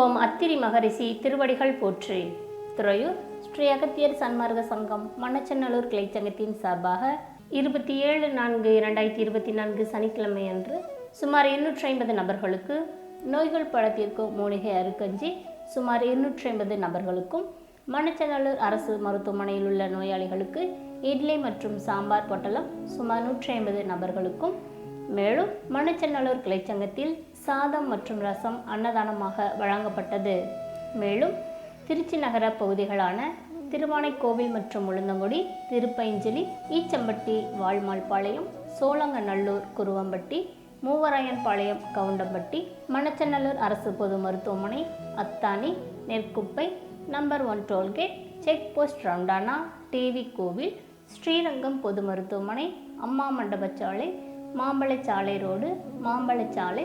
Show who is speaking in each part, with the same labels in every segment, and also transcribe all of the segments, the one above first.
Speaker 1: ஓம் அத்திரி மகரிஷி திருவடிகள் போற்றி. துறையூர் ஸ்ரீ அகத்தியர் சன்மார்க்க சங்கம் மணச்சநல்லூர் கிளைச்சங்கத்தின் சார்பாக இருபத்தி ஏழு நான்கு இரண்டாயிரத்தி இருபத்தி நான்கு சனிக்கிழமை அன்று சுமார் இருநூற்றி ஐம்பது நபர்களுக்கு நோய்கள் பழத்திற்கும் மூலிகை அருக்கஞ்சி சுமார் இருநூற்றி ஐம்பது நபர்களுக்கும் மணச்சநல்லூர் அரசு மருத்துவமனையில் உள்ள நோயாளிகளுக்கு இட்லி மற்றும் சாம்பார் பொட்டலம் சுமார் நூற்றி ஐம்பது நபர்களுக்கும். மேலும் மணச்சநல்லூர் கிளைச்சங்கத்தில் சாதம் மற்றும் ரசம் அன்னதானமாக வழங்கப்பட்டது. மேலும் திருச்சி நகர பகுதிகளான திருவானைக்கோவில் மற்றும் உளுந்தங்குடி திருப்பைஞ்சலி ஈச்சம்பட்டி வாழ்மாள்பாளையம் சோழங்கநல்லூர் குருவம்பட்டி மூவராயன்பாளையம் கவுண்டம்பட்டி மணச்சநல்லூர் அரசு பொது மருத்துவமனை Athani Nerkuppai number one tollgate check post ரவுண்டானா TV கோவில் ஸ்ரீரங்கம் பொது மருத்துவமனை அம்மா மண்டபச்சாலை மாம்பழச்சாலை ரோடு மாம்பழச்சாலை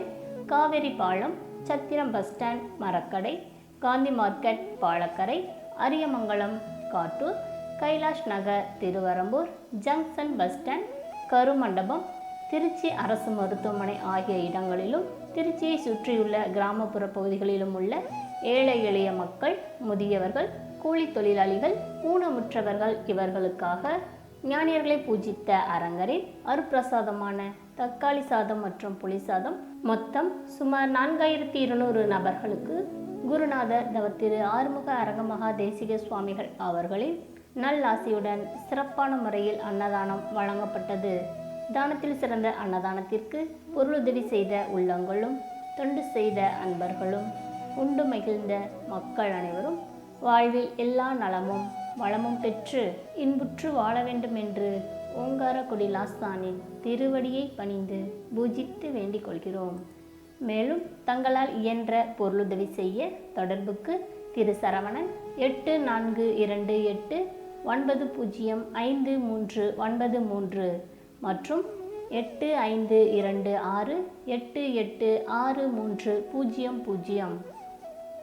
Speaker 1: காவேரி பாலம் Chathiram bus stand Marakkadai Gandhi market Palakkarai Ariyamangalam Kattur Kailash Nagar Thiruverumbur junction bus stand Karumandapam Tiruchi அரசு மருத்துவமனை ஆகிய இடங்களிலும் திருச்சியை சுற்றியுள்ள கிராமப்புற பகுதிகளிலும் உள்ள ஏழை எளிய மக்கள் முதியவர்கள் கூலி தொழிலாளிகள் ஊனமுற்றவர்கள் இவர்களுக்காக ஞானியர்களை பூஜித்த அரங்கரில் அருப்பிரசாதமான தக்காளி சாதம் மற்றும் புளி சாதம். மொத்தம் சுமார் நான்காயிரத்தி இருநூறு நபர்களுக்கு குருநாதர் தவத்திரு ஆறுமுக அரங்கமகா தேசிக சுவாமிகள் அவர்களின் நல்லாசியுடன் சிறப்பான முறையில் அன்னதானம் வழங்கப்பட்டது. தானத்தில் சிறந்த அன்னதானத்திற்கு பொருளுதவி செய்த உள்ளங்களும் தொண்டு செய்த அன்பர்களும் உண்டு மகிழ்ந்த மக்கள் அனைவரும் வாழ்வில் எல்லா நலமும் வளமும் பெற்று இன்புற்று வாழ வேண்டும் என்று ஓங்காரக்குடி லாஸ்தானின் திருவடியை பணிந்து பூஜித்து வேண்டிக் கொள்கிறோம். மேலும் தங்களால் இயன்ற பொருளுதவி செய்ய தொடர்புக்கு திரு சரவணன் எட்டு நான்கு இரண்டு எட்டு ஒன்பது பூஜ்ஜியம் ஐந்து மூன்று ஒன்பது மூன்று மற்றும் எட்டு ஐந்து இரண்டு ஆறு எட்டு எட்டு ஆறு மூன்று பூஜ்ஜியம் பூஜ்ஜியம்.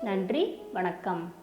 Speaker 1: நன்றி வணக்கம்.